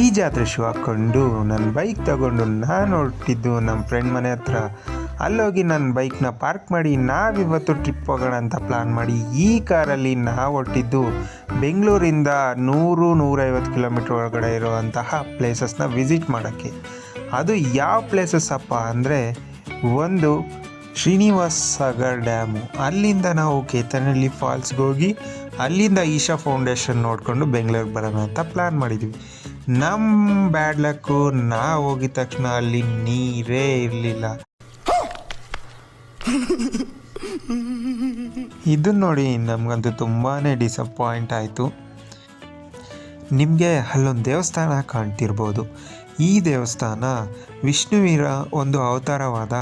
ಈ ಜಾತ್ರೆ ಶೂ ಹಾಕ್ಕೊಂಡು ನನ್ನ ಬೈಕ್ ತಗೊಂಡು ನಾನು ಹೊರಟಿದ್ದು ನಮ್ಮ ಫ್ರೆಂಡ್ ಮನೆ ಹತ್ರ. ಅಲ್ಲೋಗಿ ನನ್ನ ಬೈಕ್ನ ಪಾರ್ಕ್ ಮಾಡಿ ನಾವಿವತ್ತು ಟ್ರಿಪ್ ಹೋಗೋಣ ಅಂತ ಪ್ಲ್ಯಾನ್ ಮಾಡಿ ಈ ಕಾರಲ್ಲಿ ನಾವು ಹೊರಟಿದ್ದು ಬೆಂಗಳೂರಿಂದ ನೂರು ನೂರೈವತ್ತು ಕಿಲೋಮೀಟ್ರ್ ಒಳಗಡೆ ಇರುವಂತಹ ಪ್ಲೇಸಸ್ನ ವಿಸಿಟ್ ಮಾಡೋಕ್ಕೆ. ಅದು ಯಾವ ಪ್ಲೇಸಸ್ ಅಪ್ಪ ಅಂದರೆ ಒಂದು ಶ್ರೀನಿವಾಸ್ ಸಾಗರ್ ಡ್ಯಾಮು. ಅಲ್ಲಿಂದ ನಾವು ಕೇತನಹಳ್ಳಿ ಫಾಲ್ಸ್ಗೆ ಹೋಗಿ ಅಲ್ಲಿಂದ ಈಶಾ ಫೌಂಡೇಶನ್ ನೋಡಿಕೊಂಡು ಬೆಂಗಳೂರಿಗೆ ಬರೋಣ ಅಂತ ಪ್ಲ್ಯಾನ್ ಮಾಡಿದ್ವಿ. ನಮ್ಮ ಬ್ಯಾಡ್ ಲಕ್ಕು ನಾ ಹೋಗಿದ ತಕ್ಷಣ ಅಲ್ಲಿ ನೀರೇ ಇರಲಿಲ್ಲ. ಇದನ್ನ ನೋಡಿ ನಮಗಂತೂ ತುಂಬಾ ಡಿಸಪಾಯಿಂಟ್ ಆಯಿತು. ನಿಮಗೆ ಅಲ್ಲೊಂದು ದೇವಸ್ಥಾನ ಕಾಣ್ತಿರ್ಬೋದು. ಈ ದೇವಸ್ಥಾನ ವಿಷ್ಣುವಿನ ಒಂದು ಅವತಾರವಾದ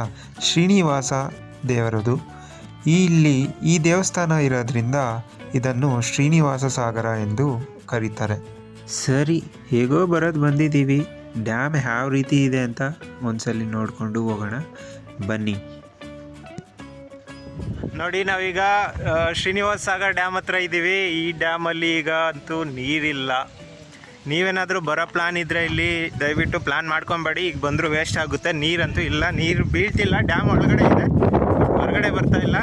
ಶ್ರೀನಿವಾಸ ದೇವರದು. ಇಲ್ಲಿ ಈ ದೇವಸ್ಥಾನ ಇರೋದ್ರಿಂದ ಇದನ್ನು ಶ್ರೀನಿವಾಸ ಸಾಗರ ಎಂದು ಕರೀತಾರೆ. ಸರಿ, ಹೇಗೋ ಬರೋದು ಬಂದಿದ್ದೀವಿ. ಡ್ಯಾಮ್ ಯಾವ ರೀತಿ ಇದೆ ಅಂತ ಒಂದ್ಸಲಿ ನೋಡಿಕೊಂಡು ಹೋಗೋಣ. ಬನ್ನಿ. ನೋಡಿ, ನಾವೀಗ ಶ್ರೀನಿವಾಸ ಸಾಗರ್ ಡ್ಯಾಮ್ ಹತ್ರ ಇದ್ದೀವಿ. ಈ ಡ್ಯಾಮಲ್ಲಿ ಈಗ ಅಂತೂ ನೀರಿಲ್ಲ. ನೀವೇನಾದರೂ ಬರೋ ಪ್ಲಾನ್ ಇದ್ದರೆ ಇಲ್ಲಿ ದಯವಿಟ್ಟು ಪ್ಲಾನ್ ಮಾಡ್ಕೊಬೇಡಿ. ಈಗ ಬಂದರೂ ವೇಸ್ಟ್ ಆಗುತ್ತೆ. ನೀರಂತೂ ಇಲ್ಲ. ನೀರು ಬೀಳ್ತಿಲ್ಲ. ಡ್ಯಾಮ್ ಒಳಗಡೆ ಇದೆ. ಹೊರಗಡೆ ಬರ್ತಾ ಇಲ್ಲ.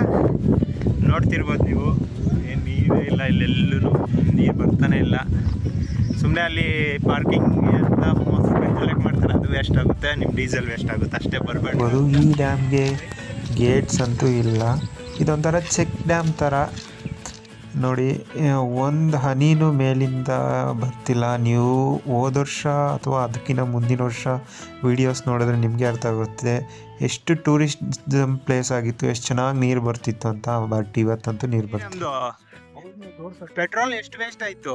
ನೋಡ್ತಿರ್ಬೋದು ನೀವು. ಏನು ನೀರೇ ಇಲ್ಲ, ಇಲ್ಲೆಲ್ಲರೂ ನೀರು ಬರ್ತಾನೆ ಇಲ್ಲ. ಸುಮ್ಮನೆ ಅಲ್ಲಿ ಪಾರ್ಕಿಂಗ್ ಅಂತ ಕಲೆಕ್ಟ್ ಮಾಡ್ತಾರೆ ಅದು ವೇಸ್ಟ್ ಆಗುತ್ತೆ ನಿಮ್ಮ ಡೀಸೆಲ್ ವೇಸ್ಟ್ ಆಗುತ್ತೆ ಅಷ್ಟೇ ಬರಬೇಡಿ. ಅದು ಈ ಡ್ಯಾಮ್ಗೆ ಗೇಟ್ಸ್ ಅಂತೂ ಇಲ್ಲ. ಇದೊಂಥರ ಚೆಕ್ ಡ್ಯಾಮ್ ಥರ ನೋಡಿ ಒಂದು ಹನಿನೂ ಮೇಲಿಂದ ಬರ್ತಿಲ್ಲ. ನೀವು ಹೋದ ವರ್ಷ ಅಥವಾ ಅದಕ್ಕಿಂತ ಮುಂದಿನ ವರ್ಷ ವೀಡಿಯೋಸ್ ನೋಡಿದ್ರೆ ನಿಮಗೆ ಅರ್ಥ ಆಗುತ್ತೆ. ಎಷ್ಟು ಟೂರಿಸ್ಟ್ ಪ್ಲೇಸ್ ಆಗಿತ್ತು ಎಷ್ಟು ಚೆನ್ನಾಗಿ ನೀರು ಬರ್ತಿತ್ತು ಅಂತ ಬಟ್ ಇವತ್ತಂತೂ ನೀರು ಬರ್ತಿತ್ತು ಪೆಟ್ರೋಲ್ ಎಷ್ಟು ವೇಸ್ಟ್ ಆಯ್ತು?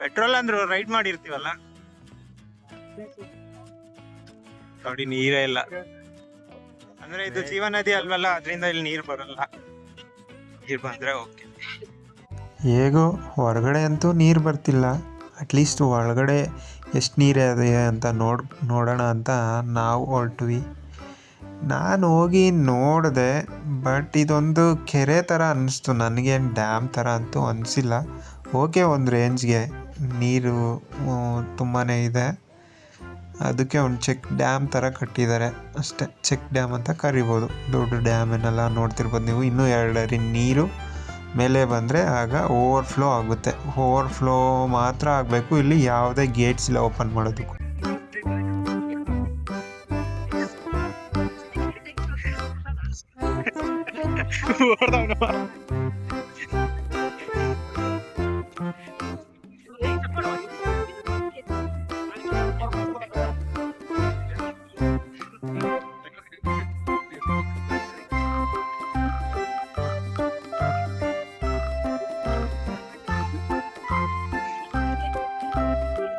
ಪೆಟ್ರೋಲ್ ಅಂದ್ರು ರೈಡ್ ಮಾಡಿರ್ತೀವಲ್ಲ? ನೋಡಿ ನೀರೇ ಇಲ್ಲ. ಅಂದ್ರೆ ಇದು ಜೀವ ನದಿ ಅಲ್ವಲ್ಲ ಅದರಿಂದ ಇಲ್ಲಿ ನೀರು ಬರಲ್ಲ. ನೀರು ಬಂದ್ರೆ ಓಕೆ. ಹೇಗೋ ಹೊರಗಡೆ ಅಂತೂ ನೀರು ಬರ್ತಿಲ್ಲ. ಅಟ್ಲೀಸ್ಟ್ ಒಳಗಡೆ ಎಷ್ಟು ನೀರಿದೆ ಅಂತ ನೋಡ್ ನೋಡೋಣ ಅಂತ ನಾವು ಹೊರಟ್ವಿ. ನಾನು ಹೋಗಿ ನೋಡಿದೆ ಬಟ್ ಇದೊಂದು ಕೆರೆ ಥರ ಅನ್ನಿಸ್ತು ನನಗೇನು ಡ್ಯಾಮ್ ಥರ ಅಂತೂ ಅನಿಸಿಲ್ಲ. ಓಕೆ ಒಂದು ರೇಂಜ್ಗೆ ನೀರು ತುಂಬಾ ಇದೆ. ಅದಕ್ಕೆ ಒಂದು ಚೆಕ್ ಡ್ಯಾಮ್ ಥರ ಕಟ್ಟಿದ್ದಾರೆ. ಅಷ್ಟೇ, ಚೆಕ್ ಡ್ಯಾಮ್ ಅಂತ ಕರಿಬೋದು. ದೊಡ್ಡ ಡ್ಯಾಮನ್ನೆಲ್ಲ ನೋಡ್ತಿರ್ಬೋದು ನೀವು. ಇನ್ನೂ ಎರಡರಿ ನೀರು. ಮೇಲೆ ಬಂದರೆ ಆಗ ಓವರ್ಫ್ಲೋ ಆಗುತ್ತೆ. ಓವರ್ಫ್ಲೋ ಮಾತ್ರ ಆಗಬೇಕು. ಇಲ್ಲಿ ಯಾವುದೇ ಗೇಟ್ಸ್ ಇಲ್ಲ ಓಪನ್ ಮಾಡೋದಕ್ಕೂ.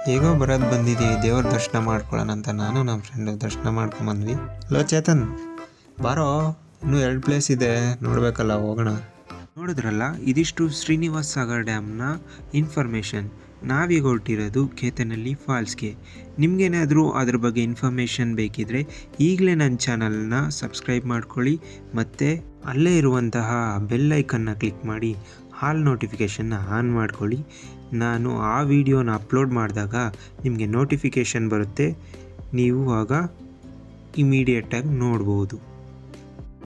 ಹೇಗೋ ಬರೋದು ಬಂದಿದ್ದೀವಿ ದೇವ್ರ ದರ್ಶನ ಮಾಡ್ಕೊಳ್ಳೋಣ ಅಂತ ನಾನು ನಮ್ಮ ಫ್ರೆಂಡ್ ದರ್ಶನ ಮಾಡ್ಕೊಂಬಂದ್ವಿ ಹಲೋ ಚೇತನ್, ಬಾರೋ, ಇನ್ನೂ ಎರಡು ಪ್ಲೇಸ್ ಇದೆ, ನೋಡಬೇಕಲ್ಲ, ಹೋಗೋಣ. ನೋಡಿದ್ರಲ್ಲ, ಇದಿಷ್ಟು ಶ್ರೀನಿವಾಸ್ ಸಾಗರ್ ಡ್ಯಾಮ್ನ ಇನ್ಫಾರ್ಮೇಷನ್ ನಾವೀಗ ಹೊರಟಿರೋದು ಕೇತನಹಳ್ಳಿ ಫಾಲ್ಸ್ಗೆ. ನಿಮಗೇನಾದರೂ ಅದ್ರ ಬಗ್ಗೆ ಇನ್ಫಾರ್ಮೇಷನ್ ಬೇಕಿದ್ರೆ ಈಗಲೇ ನನ್ನ ಚಾನಲ್ನ ಸಬ್ಸ್ಕ್ರೈಬ್ ಮಾಡ್ಕೊಳ್ಳಿ, ಮತ್ತು ಅಲ್ಲೇ ಇರುವಂತಹ ಬೆಲ್ ಐಕನ್ನ ಕ್ಲಿಕ್ ಮಾಡಿ. ಹಾಲ್ ನೋಟಿಫಿಕೇಷನ್ನ ಆನ್ ಮಾಡ್ಕೊಳ್ಳಿ. ನಾನು ಆ ವಿಡಿಯೋನ ಅಪ್ಲೋಡ್ ಮಾಡಿದಾಗ ನಿಮಗೆ ನೋಟಿಫಿಕೇಷನ್ ಬರುತ್ತೆ. ನೀವು ಆಗ ಇಮಿಡಿಯೇಟಾಗಿ ನೋಡ್ಬೋದು.